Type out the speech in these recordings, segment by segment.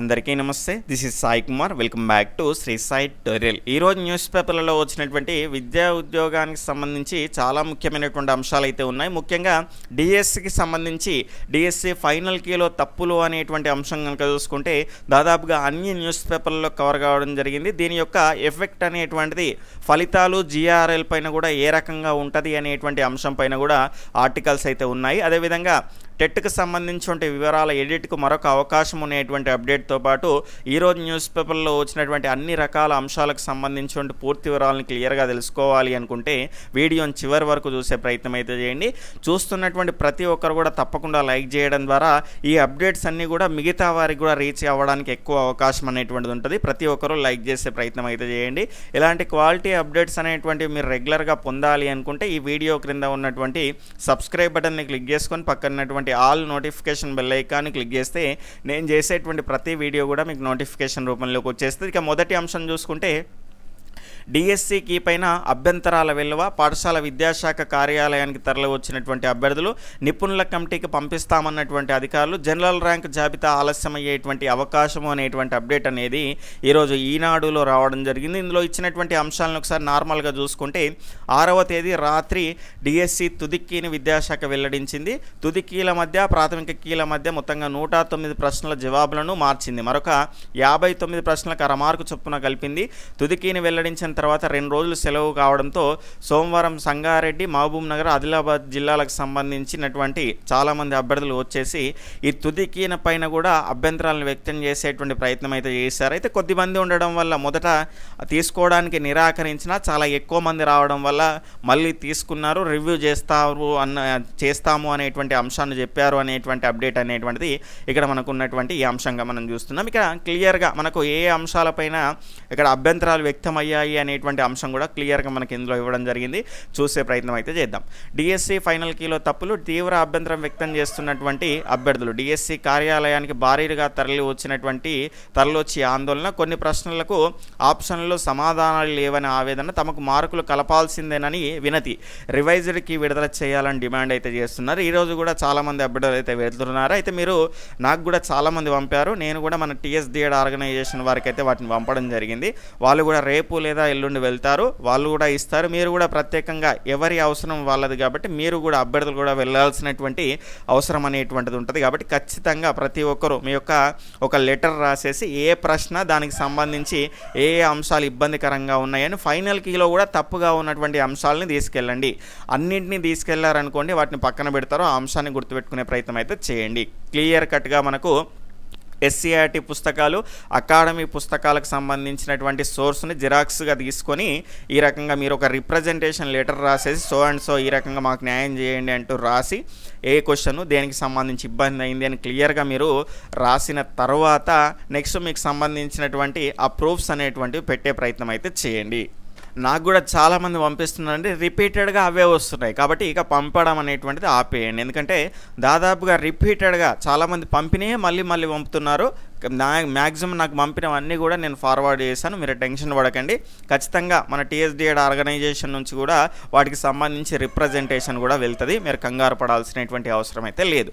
అందరికీ నమస్తే. This is Sai Kumar welcome back to Shri Sai టోరియల్ ఈరోజు న్యూస్ పేపర్లలో వచ్చినటువంటి విద్యా ఉద్యోగానికి సంబంధించి చాలా ముఖ్యమైనటువంటి అంశాలు అయితే ఉన్నాయి. ముఖ్యంగా డిఎస్సికి సంబంధించి డిఎస్సి ఫైనల్ కీలో తప్పులు అనేటువంటి అంశం కనుక చూసుకుంటే దాదాపుగా అన్ని న్యూస్ పేపర్లలో కవర్ కావడం జరిగింది. దీని యొక్క ఎఫెక్ట్ అనేటువంటిది ఫలితాలు జిఆర్ఎల్ పైన కూడా ఏ రకంగా ఉంటుంది అనేటువంటి అంశం పైన కూడా ఆర్టికల్స్ అయితే ఉన్నాయి. అదేవిధంగా టెట్కి సంబంధించిన వివరాల ఎడిట్కు మరొక అవకాశం ఉండేటువంటి అప్డేట్తో పాటు ఈరోజు న్యూస్ పేపర్లో వచ్చినటువంటి అన్ని రకాల అంశాలకు సంబంధించిన పూర్తి వివరాలను క్లియర్గా తెలుసుకోవాలి అనుకుంటే వీడియోని చివరి వరకు చూసే ప్రయత్నం అయితే చేయండి. చూస్తున్నటువంటి ప్రతి ఒక్కరు కూడా తప్పకుండా లైక్ చేయడం ద్వారా ఈ అప్డేట్స్ అన్నీ కూడా మిగతా వారికి కూడా రీచ్ అవ్వడానికి ఎక్కువ అవకాశం అనేటువంటిది ఉంటుంది. ప్రతి ఒక్కరూ లైక్ చేసే ప్రయత్నం అయితే చేయండి. ఇలాంటి క్వాలిటీ అప్డేట్స్ అనేటువంటివి మీరు రెగ్యులర్గా పొందాలి అనుకుంటే ఈ వీడియో క్రింద ఉన్నటువంటి సబ్స్క్రైబ్ బటన్ని క్లిక్ చేసుకొని పక్కనటువంటి ఉన్నటువంటి ఆల్ నోటిఫికేషన్ బెల్ ఐకాన్ని క్లిక్ చేస్తే నేను చేసేటువంటి ప్రతి వీడియో కూడా మీకు నోటిఫికేషన్ రూపంలోకి వచ్చేస్తుంది. ఇక మొదటి అంశం చూసుకుంటే డిఎస్సి కీ పైన అభ్యంతరాల విలువ పాఠశాల విద్యాశాఖ కార్యాలయానికి తరలివచ్చినటువంటి అభ్యర్థులు నిపుణుల కమిటీకి పంపిస్తామన్నటువంటి అధికారులు జనరల్ ర్యాంక్ జాబితా ఆలస్యమయ్యేటువంటి అవకాశం అనేటువంటి అప్డేట్ అనేది ఈరోజు ఈనాడులో రావడం జరిగింది. ఇందులో ఇచ్చినటువంటి అంశాలను ఒకసారి నార్మల్గా చూసుకుంటే ఆరవ తేదీ రాత్రి డిఎస్సి తుదిక్కీని విద్యాశాఖ వెల్లడించింది. తుదిక్కీల మధ్య ప్రాథమిక కీల మధ్య మొత్తంగా నూట తొమ్మిది ప్రశ్నల జవాబులను మార్చింది. మరొక యాభై తొమ్మిది ప్రశ్నలకు అరమార్కు చొప్పున కలిపింది. తుదికీని వెల్లడించిన తర్వాత రెండు రోజులు సెలవు కావడంతో సోమవారం సంగారెడ్డి మహబూబ్ నగర్ ఆదిలాబాద్ జిల్లాలకు సంబంధించినటువంటి చాలామంది అభ్యర్థులు వచ్చేసి ఈ తుది కీన పైన కూడా అభ్యంతరాలను వ్యక్తం చేసేటువంటి ప్రయత్నం అయితే చేశారు. అయితే కొద్దిమంది ఉండడం వల్ల మొదట తీసుకోవడానికి నిరాకరించినా చాలా ఎక్కువ మంది రావడం వల్ల మళ్ళీ తీసుకున్నారు రివ్యూ చేస్తారు అన్న చేస్తాము అనేటువంటి అంశాన్ని చెప్పారు అనేటువంటి అప్డేట్ అనేటువంటిది ఇక్కడ మనకు ఉన్నటువంటి ఈ అంశంగా మనం చూస్తున్నాం. ఇక్కడ క్లియర్గా మనకు ఏ అంశాలపైన ఇక్కడ అభ్యంతరాలు వ్యక్తమయ్యాయి అనేటువంటి అంశం కూడా క్లియర్గా మనకి ఇందులో ఇవ్వడం జరిగింది. చూసే ప్రయత్నం అయితే చేద్దాం. డిఎస్సి ఫైనల్ కీలో తప్పులు తీవ్ర అభ్యంతరం వ్యక్తం చేస్తున్నటువంటి అభ్యర్థులు. డిఎస్సి కార్యాలయానికి భారీగా తరలి వచ్చినటువంటి తరలివచ్చి ఆందోళన. కొన్ని ప్రశ్నలకు ఆప్షన్లో సమాధానాలు లేవని ఆవేదన. తమకు మార్కులు కలపాల్సిందేనని వినతి. రివైజ్డ్కి విడుదల చేయాలని డిమాండ్ అయితే చేస్తున్నారు. ఈరోజు కూడా చాలామంది అభ్యర్థులు అయితే వెళ్తున్నారు. అయితే మీరు నాకు కూడా చాలామంది పంపారు. నేను కూడా మన టీఎస్డిఎడ్ ఆర్గనైజేషన్ వారికి అయితే వాటిని పంపడం జరిగింది. వాళ్ళు కూడా రేపు లేదా ఎల్లుండి వెళ్తారు. వాళ్ళు కూడా ఇస్తారు. మీరు కూడా ప్రత్యేకంగా ఎవరి అవసరం వాళ్ళది కాబట్టి మీరు కూడా అభ్యర్థులు కూడా వెళ్ళాల్సినటువంటి అవసరం అనేటువంటిది ఉంటుంది. కాబట్టి ఖచ్చితంగా ప్రతి ఒక్కరూ మీ యొక్క ఒక లెటర్ రాసేసి ఏ ప్రశ్న దానికి సంబంధించి ఏ ఏ అంశాలు ఇబ్బందికరంగా ఉన్నాయని ఫైనల్ కీలో కూడా తప్పుగా ఉన్నటువంటి అంశాలని తీసుకెళ్ళండి. అన్నింటినీ తీసుకెళ్ళారనుకోండి వాటిని పక్కన పెడతారో. ఆ అంశాన్ని గుర్తుపెట్టుకునే ప్రయత్నం అయితే చేయండి. క్లియర్ కట్గా మనకు ఎస్సీఆర్టీ పుస్తకాలు అకాడమీ పుస్తకాలకు సంబంధించినటువంటి సోర్స్ని జిరాక్స్గా తీసుకొని ఈ రకంగా మీరు ఒక రిప్రజెంటేషన్ లెటర్ రాసేసి సో అండ్ సో ఈ రకంగా మాకు న్యాయం చేయండి అంటూ రాసి ఏ క్వశ్చన్ దేనికి సంబంధించి ఇబ్బంది అయింది అని క్లియర్గా మీరు రాసిన తర్వాత నెక్స్ట్ మీకు సంబంధించినటువంటి ఆ ప్రూఫ్స్ అనేటువంటివి పెట్టే ప్రయత్నం అయితే చేయండి. నాకు కూడా చాలామంది పంపిస్తున్నారంటే రిపీటెడ్గా అవే వస్తున్నాయి. కాబట్టి ఇక పంపడం అనేటువంటిది ఆపేయండి. ఎందుకంటే దాదాపుగా రిపీటెడ్గా చాలామంది పంపినే మళ్ళీ మళ్ళీ పంపుతున్నారు. నా మ్యాక్సిమం నాకు పంపినవన్నీ కూడా నేను ఫార్వర్డ్ చేశాను. మీరు టెన్షన్ పడకండి. ఖచ్చితంగా మన టీఎస్డిఎడ్ ఆర్గనైజేషన్ నుంచి కూడా వాటికి సంబంధించి రిప్రజెంటేషన్ కూడా వెళ్తుంది. మీరు కంగారు పడాల్సినటువంటి అవసరం అయితే లేదు.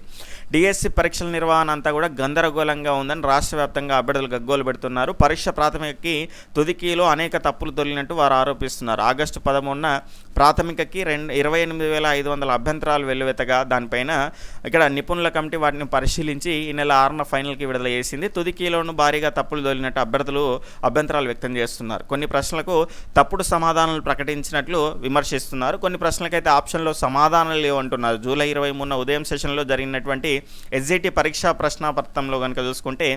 డిఎస్సి పరీక్షల నిర్వహణ అంతా కూడా గందరగోళంగా ఉందని రాష్ట్ర వ్యాప్తంగా అభ్యర్థులు గగ్గోలు పెడుతున్నారు. పరీక్ష ప్రాథమికకి తుదికీలో అనేక తప్పులు తొలినట్టు వారు ఆరోపిస్తున్నారు. ఆగస్టు పదమూడున ప్రాథమికకి రెండు ఇరవై ఎనిమిది వేల ఐదు వందల అభ్యంతరాలు వెల్లువెత్తగా దానిపైన ఇక్కడ నిపుణుల కమిటీ వాటిని పరిశీలించి ఈ నెల ఆరున ఫైనల్కి విడుదల చేసింది. తుదికీలోను భారీగా తప్పులు తొలినట్టు అభ్యర్థులు అభ్యంతరాలు వ్యక్తం చేస్తున్నారు. కొన్ని ప్రశ్నలకు తప్పుడు సమాధానాలు ప్రకటించినట్లు విమర్శిస్తున్నారు. కొన్ని ప్రశ్నలకైతే ఆప్షన్లో సమాధానాలు లేవు అంటున్నారు. జూలై ఇరవై మూడున ఉదయం సెషన్లో జరిగినటువంటి ఎస్జిటి పరీక్షా ప్రశ్నాపత్రంలో కనుక చూసుకుంటే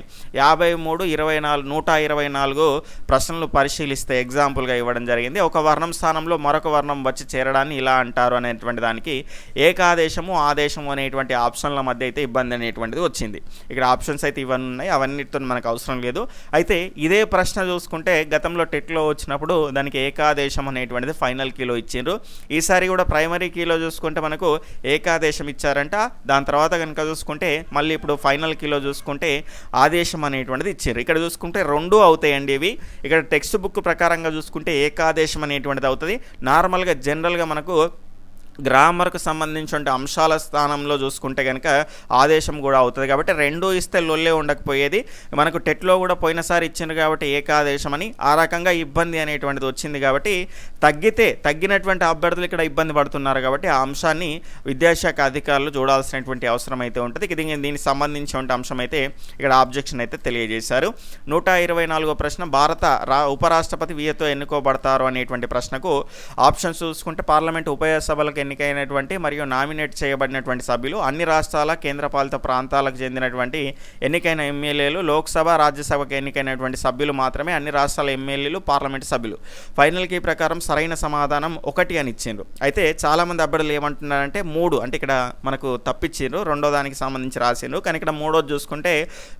యాభై మూడు ఇరవై నాలుగు నూట ఇరవై నాలుగు ప్రశ్నలు పరిశీలిస్తే ఎగ్జాంపుల్గా ఇవ్వడం జరిగింది. ఒక వర్ణం స్థానంలో మరొక వర్ణం వచ్చి చేరడాన్ని ఇలా అంటారు అనేటువంటి దానికి ఏకాదేశము ఆదేశము అనేటువంటి ఆప్షన్ల మధ్య అయితే ఇబ్బంది అనేటువంటిది వచ్చింది. ఇక్కడ ఆప్షన్స్ అయితే ఇవన్నీ ఉన్నాయి. అవన్నిటితో మనకు అవసరం లేదు. అయితే ఇదే ప్రశ్న చూసుకుంటే గతంలో టెట్లో వచ్చినప్పుడు దానికి ఏకాదేశం అనేటువంటిది ఫైనల్ కీలో ఇచ్చిండ్రు. ఈసారి కూడా ప్రైమరీ కీలో చూసుకుంటే మనకు ఏకాదేశం ఇచ్చారంట. దాని తర్వాత కనుక చూసుకుంటే మళ్ళీ ఇప్పుడు ఫైనల్ కీలో చూసుకుంటే ఆదేశం అనేటువంటిది ఇచ్చారు. ఇక్కడ చూసుకుంటే రెండు అవుతాయండి ఇవి. ఇక్కడ టెక్స్ట్ బుక్ ప్రకారంగా చూసుకుంటే ఏకాదేశం అనేటువంటిది అవుతుంది. నార్మల్గా జనరల్గా మనకు గ్రామర్కు సంబంధించిన అంశాల స్థానంలో చూసుకుంటే కనుక ఆదేశం కూడా అవుతుంది. కాబట్టి రెండు ఇస్తే లొల్లే ఉండకపోయేది. మనకు టెట్లో కూడా పోయినసారి ఇచ్చింది కాబట్టి ఏకాదేశం అని ఆ రకంగా ఇబ్బంది అనేటువంటిది వచ్చింది కాబట్టి తగ్గితే తగ్గినటువంటి అభ్యర్థులు ఇక్కడ ఇబ్బంది పడుతున్నారు కాబట్టి ఆ అంశాన్ని విద్యాశాఖ అధికారులు చూడాల్సినటువంటి అవసరం అయితే ఉంటుంది. ఇది దీనికి సంబంధించిన అంశం అయితే ఇక్కడ ఆబ్జెక్షన్ అయితే తెలియజేశారు. నూట ఇరవై నాలుగో ప్రశ్న భారత రా ఉపరాష్ట్రపతి వియతో ఎన్నుకోబడతారు అనేటువంటి ప్రశ్నకు ఆప్షన్స్ చూసుకుంటే పార్లమెంట్ ఉభయ సభలకు ఎన్నికైనటువంటి మరియు నామినేట్ చేయబడినటువంటి సభ్యులు అన్ని రాష్ట్రాల కేంద్రపాలిత ప్రాంతాలకు చెందినటువంటి ఎన్నికైన ఎమ్మెల్యేలు లోక్సభ రాజ్యసభకు ఎన్నికైనటువంటి సభ్యులు మాత్రమే అన్ని రాష్ట్రాల ఎమ్మెల్యేలు పార్లమెంట్ సభ్యులు. ఫైనల్కి ప్రకారం సరైన సమాధానం ఒకటి అని ఇచ్చిండ్రు. అయితే చాలామంది అభ్యర్థులు ఏమంటున్నారంటే మూడు అంటే ఇక్కడ మనకు తప్పించిండ్రు రెండో దానికి సంబంధించి రాసిండ్రు. కానీ ఇక్కడ మూడోది చూసుకుంటే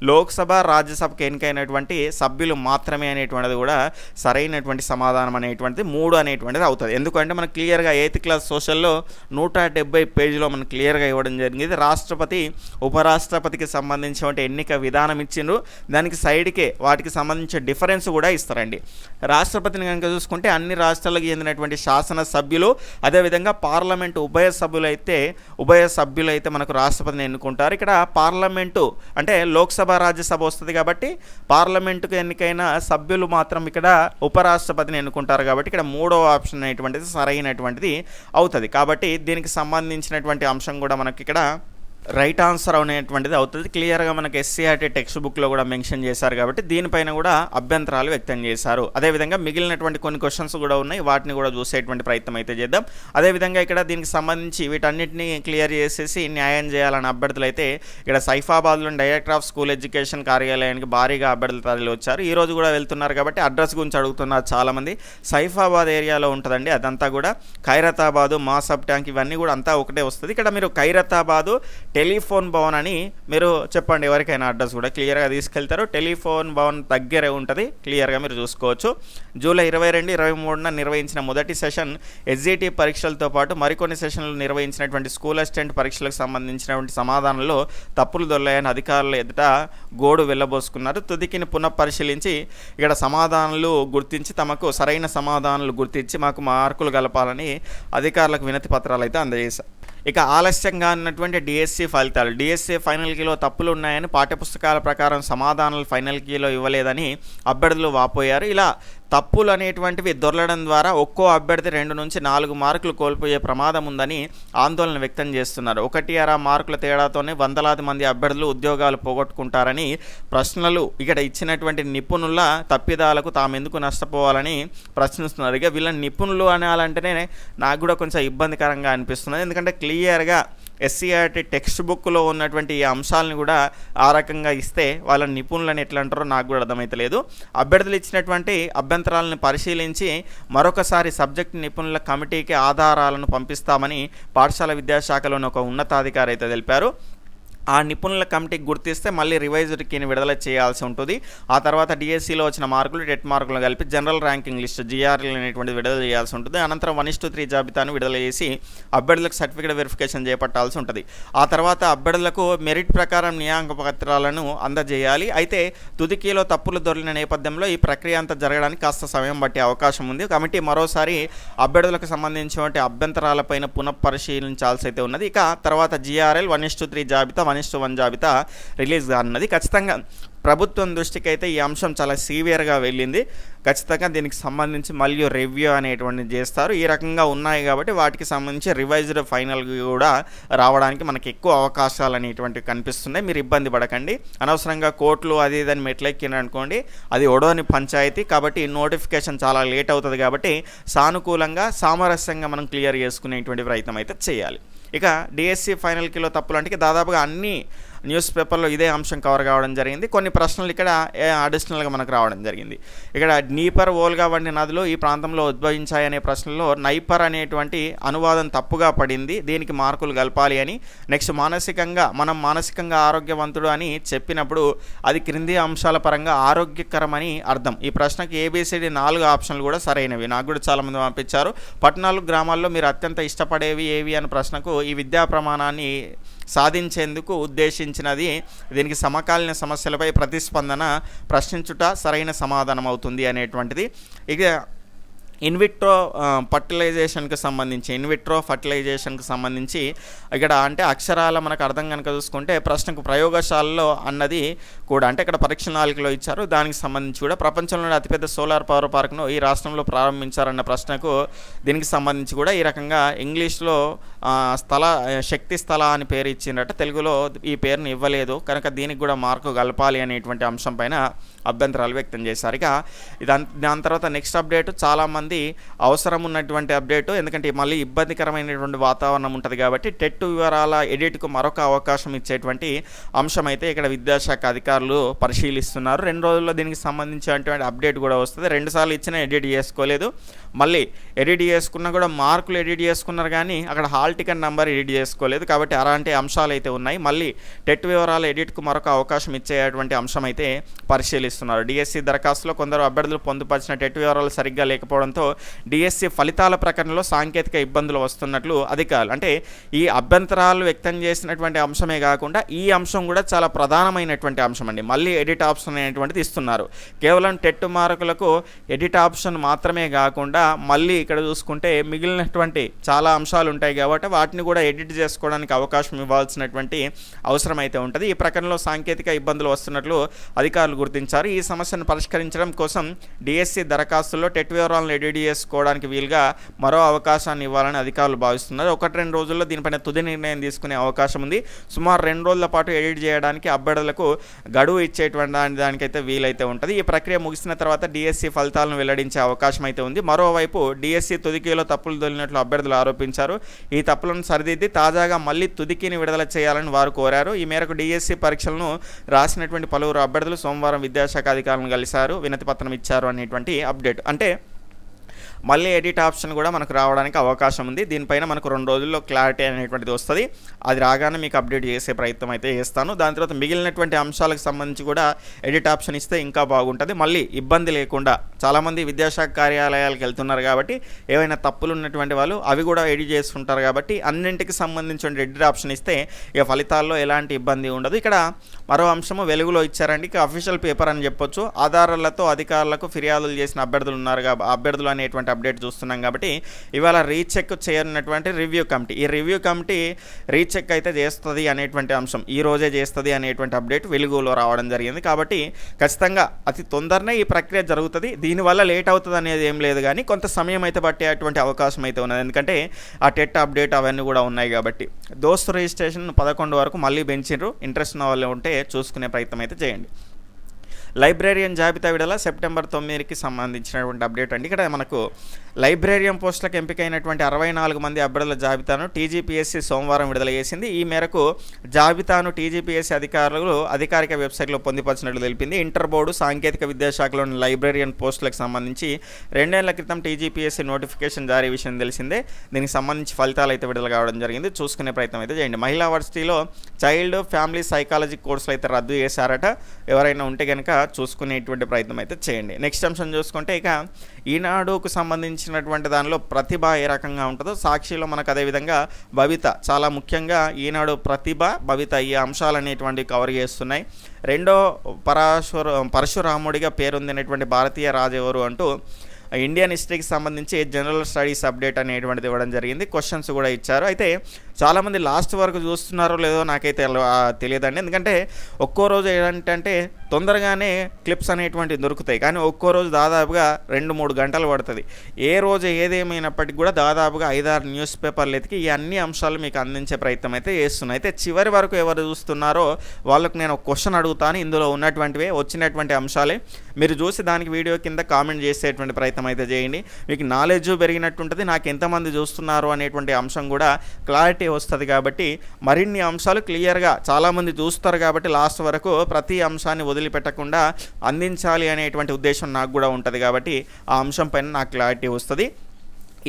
లోక్సభ రాజ్యసభకు ఎన్నికైనటువంటి సభ్యులు మాత్రమే అనేటువంటిది కూడా సరైనటువంటి సమాధానం అనేటువంటిది మూడు అనేటువంటిది అవుతుంది. ఎందుకంటే మనకు క్లియర్గా ఎయిత్ క్లాస్ సోషల్లో నూట డెబ్బై పేజీలో మనకు క్లియర్గా ఇవ్వడం జరిగింది. రాష్ట్రపతి ఉపరాష్ట్రపతికి సంబంధించినటువంటి ఎన్నిక విధానం ఇచ్చిండ్రు. దానికి సైడ్కే వాటికి సంబంధించిన డిఫరెన్స్ కూడా ఇస్తారండి. రాష్ట్రపతిని కనుక చూసుకుంటే అన్ని రాష్ట్రాలకు చెందినటువంటి శాసన సభ్యులు అదేవిధంగా పార్లమెంటు ఉభయ సభ్యులు అయితే ఉభయ సభ్యులు అయితే మనకు రాష్ట్రపతిని ఎన్నుకుంటారు. ఇక్కడ పార్లమెంటు అంటే లోక్సభ రాజ్యసభ వస్తుంది కాబట్టి పార్లమెంటుకు ఎన్నికైన సభ్యులు మాత్రం ఇక్కడ ఉపరాష్ట్రపతిని ఎన్నుకుంటారు కాబట్టి ఇక్కడ మూడో ఆప్షన్ అనేటువంటిది సరైనటువంటిది అవుతుంది. కాబట్టి దీనికి సంబంధించినటువంటి అంశం కూడా మనకి ఇక్కడ రైట్ ఆన్సర్ అనేటువంటిది అవుతుంది. క్లియర్గా మనకి ఎస్సీఆర్టీ టెక్స్ట్ బుక్లో కూడా మెన్షన్ చేశారు కాబట్టి దీనిపైన కూడా అభ్యంతరాలు వ్యక్తం చేశారు. అదేవిధంగా మిగిలినటువంటి కొన్ని క్వశ్చన్స్ కూడా ఉన్నాయి. వాటిని కూడా చూసేటువంటి ప్రయత్నం అయితే చేద్దాం. అదేవిధంగా ఇక్కడ దీనికి సంబంధించి వీటన్నిటిని క్లియర్ చేసేసి న్యాయం చేయాలని అభ్యర్థులు అయితే ఇక్కడ సైఫాబాద్లో డైరెక్టర్ ఆఫ్ స్కూల్ ఎడ్యుకేషన్ కార్యాలయానికి భారీగా అభ్యర్థులు తరలి వచ్చారు. ఈ రోజు కూడా వెళ్తున్నారు కాబట్టి అడ్రస్ గురించి అడుగుతున్నారు చాలామంది. సైఫాబాద్ ఏరియాలో ఉంటుందండి అదంతా కూడా. ఖైరతాబాదు మా సబ్ ట్యాంక్ ఇవన్నీ కూడా అంతా ఒకటే వస్తుంది. ఇక్కడ మీరు ఖైరతాబాదు టెలిఫోన్ భవన్ అని మీరు చెప్పండి ఎవరికైనా అడ్రస్ కూడా. క్లియర్గా తీసుకెళ్తారు. టెలిఫోన్ భవన్ దగ్గరే ఉంటుంది. క్లియర్గా మీరు చూసుకోవచ్చు. జూలై ఇరవై రెండు ఇరవై మూడున నిర్వహించిన మొదటి సెషన్ ఎస్జిటి పరీక్షలతో పాటు మరికొన్ని సెషన్లు నిర్వహించినటువంటి స్కూల్ అసిస్టెంట్ పరీక్షలకు సంబంధించినటువంటి సమాధానంలో తప్పులు దొరలాయని అధికారుల ఎదుట గోడు వెళ్ళబోసుకున్నారు. తుదికిని పునఃపరిశీలించి ఇక్కడ సమాధానాలు గుర్తించి తమకు సరైన సమాధానాలు గుర్తించి మాకు మార్కులు గలపాలని అధికారులకు వినతి పత్రాలు అయితే అందజేశారు. ఇక ఆలస్యంగా ఉన్నటువంటి డిఎస్సి ఫలితాలు. డిఎస్సి ఫైనల్ కీలో తప్పులు ఉన్నాయని పాఠ్యపుస్తకాల ప్రకారం సమాధానాలు ఫైనల్ కీలో ఇవ్వలేదని అభ్యర్థులు వాపోయారు. ఇలా తప్పులు అనేటువంటివి దొరలడం ద్వారా ఒక్కో అభ్యర్థి రెండు నుంచి నాలుగు మార్కులు కోల్పోయే ప్రమాదం ఉందని ఆందోళన వ్యక్తం చేస్తున్నారు. ఒకటి అర మార్కుల తేడాతోనే వందలాది మంది అభ్యర్థులు ఉద్యోగాలు పోగొట్టుకుంటారని ప్రశ్నలు ఇక్కడ ఇచ్చినటువంటి నిపుణుల తప్పిదాలకు తాము ఎందుకు నష్టపోవాలని ప్రశ్నిస్తున్నారు. ఇక వీళ్ళని నిపుణులు అనాలంటేనే నాకు కూడా కొంచెం ఇబ్బందికరంగా అనిపిస్తుంది. ఎందుకంటే క్లియర్గా ఎస్సీఆర్టీ టెక్స్ట్ బుక్లో ఉన్నటువంటి ఈ అంశాలను కూడా ఆ రకంగా ఇస్తే వాళ్ళ నిపుణులని ఎట్లా అంటారో నాకు కూడా అర్థమైతలేదు. అభ్యర్థులు ఇచ్చినటువంటి అభ్యంతరాలను పరిశీలించి మరొకసారి సబ్జెక్ట్ నిపుణుల కమిటీకి ఆధారాలను పంపిస్తామని పాఠశాల విద్యాశాఖలోని ఒక ఉన్నతాధికారి అయితే తెలిపారు. ఆ నిపుణుల కమిటీకి గుర్తిస్తే మళ్ళీ రివైజ్డ్ కీని విడుదల చేయాల్సి ఉంటుంది. ఆ తర్వాత డిఎస్సిలో వచ్చిన మార్కులు టెట్ మార్కులు కలిపి జనరల్ ర్యాంకింగ్ లిస్ట్ జిఆర్ఎల్ అనేటువంటి విడుదల చేయాల్సి ఉంటుంది. అనంతరం వన్ టు త్రీ జాబితాను విడుదల చేసి అభ్యర్థులకు సర్టిఫికేట్ వెరిఫికేషన్ చేపట్టాల్సి ఉంటుంది. ఆ తర్వాత అభ్యర్థులకు మెరిట్ ప్రకారం నియామక పత్రాలను అందజేయాలి. అయితే తుదికీలో తప్పులు దొరికిన నేపథ్యంలో ఈ ప్రక్రియ అంతా జరగడానికి కాస్త సమయం పట్టే అవకాశం ఉంది. కమిటీ మరోసారి అభ్యర్థులకు సంబంధించినటువంటి అభ్యంతరాలపైన పునఃపరిశీలించాల్సి అయితే ఉన్నది. ఇక తర్వాత G R L one is to three జాబితా వన్ ఇస్టు వన్ జాబితా రిలీజ్ కానున్నది. ఖచ్చితంగా ప్రభుత్వం దృష్టికి అయితే ఈ అంశం చాలా సీవియర్గా వెళ్ళింది. ఖచ్చితంగా దీనికి సంబంధించి మళ్ళీ రివ్యూ అనేటువంటిది చేస్తారు. ఈ రకంగా ఉన్నాయి కాబట్టి వాటికి సంబంధించి రివైజ్డ్ ఫైనల్ కూడా రావడానికి మనకి ఎక్కువ అవకాశాలు అనేటువంటివి కనిపిస్తున్నాయి. మీరు ఇబ్బంది పడకండి. అనవసరంగా కోర్టులు అది ఇదని మెట్లెక్కిన అనుకోండి అది ఒడోని పంచాయతీ కాబట్టి నోటిఫికేషన్ చాలా లేట్ అవుతుంది కాబట్టి సానుకూలంగా సామరస్యంగా మనం క్లియర్ చేసుకునేటువంటి ప్రయత్నం అయితే చేయాలి. ఇక డిఎస్సి ఫైనల్ కిలో తప్పులు అంటే దాదాపుగా అన్ని న్యూస్ పేపర్లో ఇదే అంశం కవర్ కావడం జరిగింది. కొన్ని ప్రశ్నలు ఇక్కడ అడిషనల్గా మనకు రావడం జరిగింది. ఇక్కడ నీపర్ ఓల్గా వంటి నదులు ఈ ప్రాంతంలో ఉద్భవించాయనే ప్రశ్నలో నైపర్ అనేటువంటి అనువాదం తప్పుగా పడింది. దీనికి మార్కులు కలపాలి అని. నెక్స్ట్ మానసికంగా మనం మానసికంగా ఆరోగ్యవంతుడు అని చెప్పినప్పుడు అది క్రింది అంశాల పరంగా ఆరోగ్యకరమని అర్థం. ఈ ప్రశ్నకి ఏబిసిడి నాలుగు ఆప్షన్లు కూడా సరైనవి. నాకు కూడా చాలామంది పంపించారు. పట్టణాలు గ్రామాల్లో మీరు అత్యంత ఇష్టపడేవి ఏవి అని ప్రశ్నకు ఈ విద్యా ప్రమాణాన్ని సాధించేందుకు ఉద్దేశించినది. దీనికి సమకాలీన సమస్యలపై ప్రతిస్పందన ప్రశ్నించుట సరైన సమాధానం అవుతుంది అనేటువంటిది. ఇక ఇన్విట్రో ఫర్టిలైజేషన్కి సంబంధించి ఇన్విట్రో ఫర్టిలైజేషన్కి సంబంధించి ఇక్కడ అంటే అక్షరాల మనకు అర్థం కనుక చూసుకుంటే ప్రశ్నకు ప్రయోగశాలలో అన్నది కూడా అంటే ఇక్కడ పరీక్ష నాలుగులో ఇచ్చారు. దానికి సంబంధించి కూడా ప్రపంచంలోని అతిపెద్ద సోలార్ పవర్ పార్క్ను ఈ రాష్ట్రంలో ప్రారంభించారన్న ప్రశ్నకు దీనికి సంబంధించి కూడా ఈ రకంగా ఇంగ్లీష్లో స్థల శక్తి స్థల అని పేరు ఇచ్చిందట తెలుగులో ఈ పేరుని ఇవ్వలేదు. కనుక దీనికి కూడా మార్కు కలపాలి అనేటువంటి అంశం పైన అభ్యంతరాలు వ్యక్తం చేశారు. ఇక దాని దాని తర్వాత నెక్స్ట్ అప్డేట్. చాలామంది అవసరం ఉన్నటువంటి అప్డేట్ ఎందుకంటే మళ్ళీ ఇబ్బందికరమైనటువంటి వాతావరణం ఉంటుంది కాబట్టి టెట్ వివరాల ఎడిట్కు మరొక అవకాశం ఇచ్చేటువంటి అంశం అయితే ఇక్కడ విద్యాశాఖ అధికారులు పరిశీలిస్తున్నారు. రెండు రోజుల్లో దీనికి సంబంధించినటువంటి అప్డేట్ కూడా వస్తుంది. రెండుసార్లు ఇచ్చిన ఎడిట్ చేసుకోలేదు. మళ్ళీ ఎడిట్ చేసుకున్నా కూడా మార్కులు ఎడిట్ చేసుకున్నారు కానీ అక్కడ హాల్ టికెట్ నెంబర్ ఎడిట్ చేసుకోలేదు కాబట్టి అలాంటి అంశాలు అయితే ఉన్నాయి. మళ్ళీ టెట్ వివరాల ఎడిట్కు మరొక అవకాశం ఇచ్చేటువంటి అంశం అయితే పరిశీలిస్తున్నారు. డిఎస్సి దరఖాస్తులో కొందరు అభ్యర్థులు పొందుపరిచిన టెట్ వివరాలు సరిగ్గా లేకపోవడంతో డిఎస్సి ఫలితాల ప్రకటనలో సాంకేతిక ఇబ్బందులు వస్తున్నట్లు అధికారులు అంటే ఈ అభ్యంతరాలు వ్యక్తం చేసినటువంటి అంశమే కాకుండా ఈ అంశం కూడా చాలా ప్రధానమైనటువంటి అంశం అండి. మళ్ళీ ఎడిట్ ఆప్షన్ అనేటువంటిది ఇస్తున్నారు. కేవలం టెట్ మార్కులకు ఎడిట్ ఆప్షన్ మాత్రమే కాకుండా మళ్ళీ ఇక్కడ చూసుకుంటే మిగిలినటువంటి చాలా అంశాలు ఉంటాయి కాబట్టి వాటిని కూడా ఎడిట్ చేసుకోవడానికి అవకాశం ఇవ్వాల్సినటువంటి అవసరం అయితే ఉంటుంది. ఈ ప్రకటనలో సాంకేతిక ఇబ్బందులు వస్తున్నట్లు అధికారులు గుర్తించారు. ఈ సమస్యను పరిష్కరించడం కోసం డిఎస్సి దరఖాస్తుల్లో టెట్ వివరాలను ఎడిట్ చేసుకోవడానికి వీలుగా మరో అవకాశాన్ని ఇవ్వాలని అధికారులు భావిస్తున్నారు. ఒకటి రెండు రోజుల్లో దీనిపైన తుది నిర్ణయం తీసుకునే అవకాశం ఉంది. సుమారు రెండు రోజుల పాటు ఎడిట్ చేయడానికి అభ్యర్థులకు గడువు ఇచ్చేటువంటి దాని దానికైతే వీలైతే ఉంటుంది. ఈ ప్రక్రియ ముగిసిన తర్వాత డిఎస్సి ఫలితాలను వెల్లడించే అవకాశం అయితే ఉంది. మరోవైపు డిఎస్సి తుదికీలో తప్పులు దొరికినట్లు అభ్యర్థులు ఆరోపించారు. ఈ తప్పులను సరిదిద్ది తాజాగా మళ్ళీ తుదికీని విడుదల చేయాలని వారు కోరారు. ఈ మేరకు డిఎస్సి పరీక్షలను రాసినటువంటి పలువురు అభ్యర్థులు సోమవారం విద్యాశాఖ అధికారులను కలిశారు. వినతిపత్రం ఇచ్చారు అనేటువంటి అప్డేట్. అంటే మళ్ళీ ఎడిట్ ఆప్షన్ కూడా మనకు రావడానికి అవకాశం ఉంది. దీనిపైన మనకు రెండు రోజుల్లో క్లారిటీ అనేటువంటిది వస్తుంది. అది రాగానే మీకు అప్డేట్ చేసే ప్రయత్నం అయితే చేస్తాను. దాని తర్వాత మిగిలినటువంటి అంశాలకు సంబంధించి కూడా ఎడిట్ ఆప్షన్ ఇస్తే ఇంకా బాగుంటుంది. మళ్ళీ ఇబ్బంది లేకుండా చాలామంది విద్యాశాఖ కార్యాలయాలకు వెళ్తున్నారు కాబట్టి ఏవైనా తప్పులు ఉన్నటువంటి వాళ్ళు అవి కూడా ఎడిట్ చేసుకుంటారు కాబట్టి అన్నింటికి సంబంధించిన ఎడిట్ ఆప్షన్ ఇస్తే ఇక ఫలితాల్లో ఎలాంటి ఇబ్బంది ఉండదు. ఇక్కడ మరో అంశము వెలుగులో ఇచ్చారండి. ఇక అఫీషియల్ పేపర్ అని చెప్పొచ్చు. ఆధారాలతో అధికారులకు ఫిర్యాదులు చేసిన అభ్యర్థులు ఉన్నారు అభ్యర్థులు అనేటువంటి అప్డేట్ చూస్తున్నాం కాబట్టి ఇవాళ రీచెక్ చేయనున్నటువంటి రివ్యూ కమిటీ ఈ రివ్యూ కమిటీ రీచెక్ అయితే చేస్తుంది అనేటువంటి అంశం. ఈ రోజే చేస్తుంది అనేటువంటి అప్డేట్ వెలుగులో రావడం జరిగింది కాబట్టి ఖచ్చితంగా అతి తొందరనే ఈ ప్రక్రియ జరుగుతుంది. దీనివల్ల లేట్ అవుతుంది అనేది ఏం లేదు కానీ కొంత సమయం అయితే పట్టేటువంటి అవకాశం అయితే ఉన్నది. ఎందుకంటే ఆ టెట్ అప్డేట్ అవన్నీ కూడా ఉన్నాయి కాబట్టి. దోస్తు రిజిస్ట్రేషన్ పదకొండు వరకు మళ్ళీ పెంచిండ్రు ఇంట్రెస్ట్ ఉన్న వాళ్ళు ఉంటే చూసుకునే ప్రయత్నం అయితే చేయండి. లైబ్రేరియన్ జాబితా విడుదల సెప్టెంబర్ తొమ్మిదికి సంబంధించినటువంటి అప్డేట్ అండి. ఇక్కడ మనకు లైబ్రేరియన్ పోస్టులకు ఎంపికైనటువంటి అరవై నాలుగు మంది అభ్యర్థుల జాబితాను టీజీపీఎస్సీ సోమవారం విడుదల చేసింది. ఈ మేరకు జాబితాను టీజీపీఎస్సీ అధికారులు అధికారిక వెబ్సైట్లో పొందుపరిచినట్లు తెలిపింది. ఇంటర్ బోర్డు సాంకేతిక విద్యాశాఖలోని లైబ్రేరియన్ పోస్టులకు సంబంధించి రెండేళ్ళ క్రితం టీజీపీఎస్సీ నోటిఫికేషన్ జారీ విషయం తెలిసిందే. దీనికి సంబంధించి ఫలితాలు అయితే విడుదల కావడం జరిగింది. చూసుకునే ప్రయత్నం అయితే చేయండి. మహిళా వర్సిటీలో చైల్డ్ ఫ్యామిలీ సైకాలజీ కోర్సులు అయితే రద్దు చేశారట. ఎవరైనా ఉంటే కనుక చూసుకునేటువంటి ప్రయత్నం అయితే చేయండి. నెక్స్ట్ అంశం చూసుకుంటే ఇక ఈనాడుకు సంబంధించినటువంటి దానిలో ప్రతిభ ఏ రకంగా ఉంటుందో సాక్షిలో మనకు అదేవిధంగా భవిత. చాలా ముఖ్యంగా ఈనాడు ప్రతిభ భవిత ఈ అంశాలు అనేటువంటివి కవర్ చేస్తున్నాయి. రెండో పరాశుర పరశురాముడిగా పేరొందినటువంటి భారతీయ రాజు ఎవరు అంటూ ఇండియన్ హిస్టరీకి సంబంధించి జనరల్ స్టడీస్ అప్డేట్ అనేటువంటిది ఇవ్వడం జరిగింది. క్వశ్చన్స్ కూడా ఇచ్చారు. అయితే చాలామంది లాస్ట్ వరకు చూస్తున్నారో లేదో నాకైతే తెలియదండి. ఎందుకంటే ఒక్కో రోజు ఏంటంటే తొందరగానే క్లిప్స్ అనేటువంటివి దొరుకుతాయి. కానీ ఒక్కో రోజు దాదాపుగా రెండు మూడు గంటలు పడుతుంది. ఏ రోజు ఏదేమైనప్పటికీ కూడా దాదాపుగా ఐదారు న్యూస్ పేపర్లు ఎతికి ఈ అన్ని అంశాలు మీకు అందించే ప్రయత్నం అయితే చేస్తున్నాయి అయితే చివరి వరకు ఎవరు చూస్తున్నారో వాళ్ళకు నేను ఒక క్వశ్చన్ అడుగుతాను. ఇందులో ఉన్నటువంటివే వచ్చినటువంటి అంశాలే. మీరు చూసి దానికి వీడియో కింద కామెంట్ చేసేటువంటి ప్రయత్నం అయితే చేయండి. మీకు నాలెడ్జ్ పెరిగినట్టుంటుంది. నాకు ఎంతమంది చూస్తున్నారు అనేటువంటి అంశం కూడా క్లారిటీ వస్తుంది కాబట్టి మరిన్ని అంశాలు క్లియర్గా చాలామంది చూస్తారు కాబట్టి లాస్ట్ వరకు ప్రతి అంశాన్ని వదిలిపెట్టకుండా అందించాలి అనేటువంటి ఉద్దేశం నాకు కూడా ఉంటుంది కాబట్టి ఆ అంశం పైన నాకు క్లారిటీ వస్తుంది.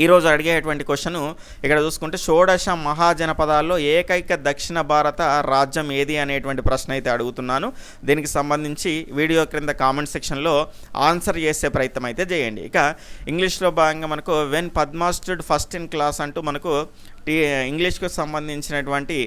ఈరోజు అడిగేటువంటి క్వశ్చన్ ఇక్కడ చూసుకుంటే షోడశ మహాజనపదాల్లో ఏకైక దక్షిణ భారత రాజ్యం ఏది అనేటువంటి ప్రశ్న అయితే అడుగుతున్నాను. దీనికి సంబంధించి వీడియో క్రింద కామెంట్ సెక్షన్లో ఆన్సర్ చేసే ప్రయత్నం అయితే చేయండి. ఇక ఇంగ్లీష్లో భాగంగా మనకు when Padma stood first in class అంటూ మనకు టీ ఇంగ్లీష్కు సంబంధించినటువంటి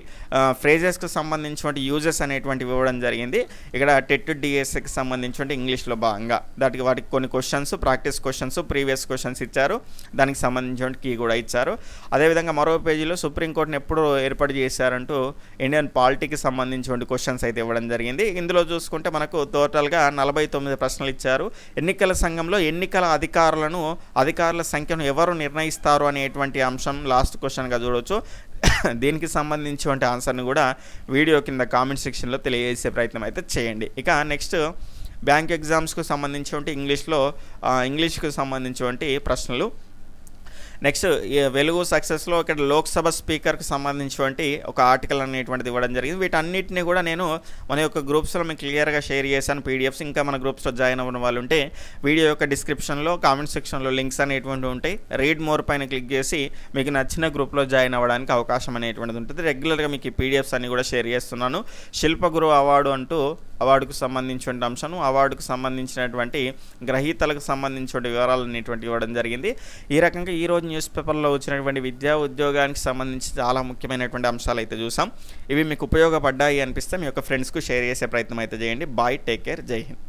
ఫ్రేజెస్కు సంబంధించినటువంటి యూజెస్ అనేటువంటివి ఇవ్వడం జరిగింది. ఇక్కడ టెట్ డిఎస్కి సంబంధించినటువంటి ఇంగ్లీష్లో భాగంగా. దానికి వాటికి కొన్ని questions practice questions previous questions ఇచ్చారు. దానికి సంబంధించిన కీ కూడా ఇచ్చారు. అదేవిధంగా మరో పేజీలో సుప్రీంకోర్టుని ఎప్పుడు ఏర్పాటు చేశారంటూ ఇండియన్ పాలిటీకి సంబంధించినటువంటి క్వశ్చన్స్ అయితే ఇవ్వడం జరిగింది. ఇందులో చూసుకుంటే మనకు టోటల్గా నలభై తొమ్మిది ప్రశ్నలు ఇచ్చారు. ఎన్నికల సంఘంలో ఎన్నికల అధికారులను అధికారుల సంఖ్యను ఎవరు నిర్ణయిస్తారు అనేటువంటి అంశం లాస్ట్ క్వశ్చన్గా చూడవచ్చు దీనికి సంబంధించినటువంటి ఆన్సర్ని కూడా వీడియో కింద కామెంట్ సెక్షన్లో తెలియజేసే ప్రయత్నం అయితే చేయండి. ఇక నెక్స్ట్ బ్యాంక్ ఎగ్జామ్స్కు సంబంధించినటువంటి ఇంగ్లీష్లో ఇంగ్లీష్కు సంబంధించినటువంటి ప్రశ్నలు. నెక్స్ట్ వెలుగు సక్సెస్లో ఇక్కడ లోక్సభ స్పీకర్కి సంబంధించినటువంటి ఒక ఆర్టికల్ అనేటువంటిది ఇవ్వడం జరిగింది. వీటన్నిటిని కూడా నేను మన యొక్క గ్రూప్స్లో మీకు క్లియర్గా షేర్ చేశాను పీడిఎఫ్స్ ఇంకా మన గ్రూప్స్లో జాయిన్ అవ్వడం వాళ్ళు ఉంటే వీడియో యొక్క డిస్క్రిప్షన్లో కామెంట్ సెక్షన్లో లింక్స్ అనేటువంటివి ఉంటాయి. రీడ్ మోర్ పైన క్లిక్ చేసి మీకు నచ్చిన గ్రూప్లో జాయిన్ అవ్వడానికి అవకాశం అనేటువంటిది ఉంటుంది. రెగ్యులర్గా మీకు ఈ పీడిఎఫ్స్ అన్ని కూడా షేర్ చేస్తున్నాను. శిల్పగురు అవార్డు అంటూ అవార్డుకు సంబంధించిన అంశం అవార్డుకు సంబంధించినటువంటి గ్రహీతలకు సంబంధించిన వివరాలు అనేటువంటి ఇవ్వడం జరిగింది. ఈ రకంగా ఈ రోజు న్యూస్ పేపర్లో వచ్చినటువంటి విద్యా ఉద్యోగానికి సంబంధించి చాలా ముఖ్యమైనటువంటి అంశాలు అయితే చూసాం. ఇవి మీకు ఉపయోగపడ్డాయి అనిపిస్తే మీ యొక్క ఫ్రెండ్స్కు షేర్ చేసే ప్రయత్నం అయితే చేయండి. బాయ్ టేక్ కేర్ జై హింద్.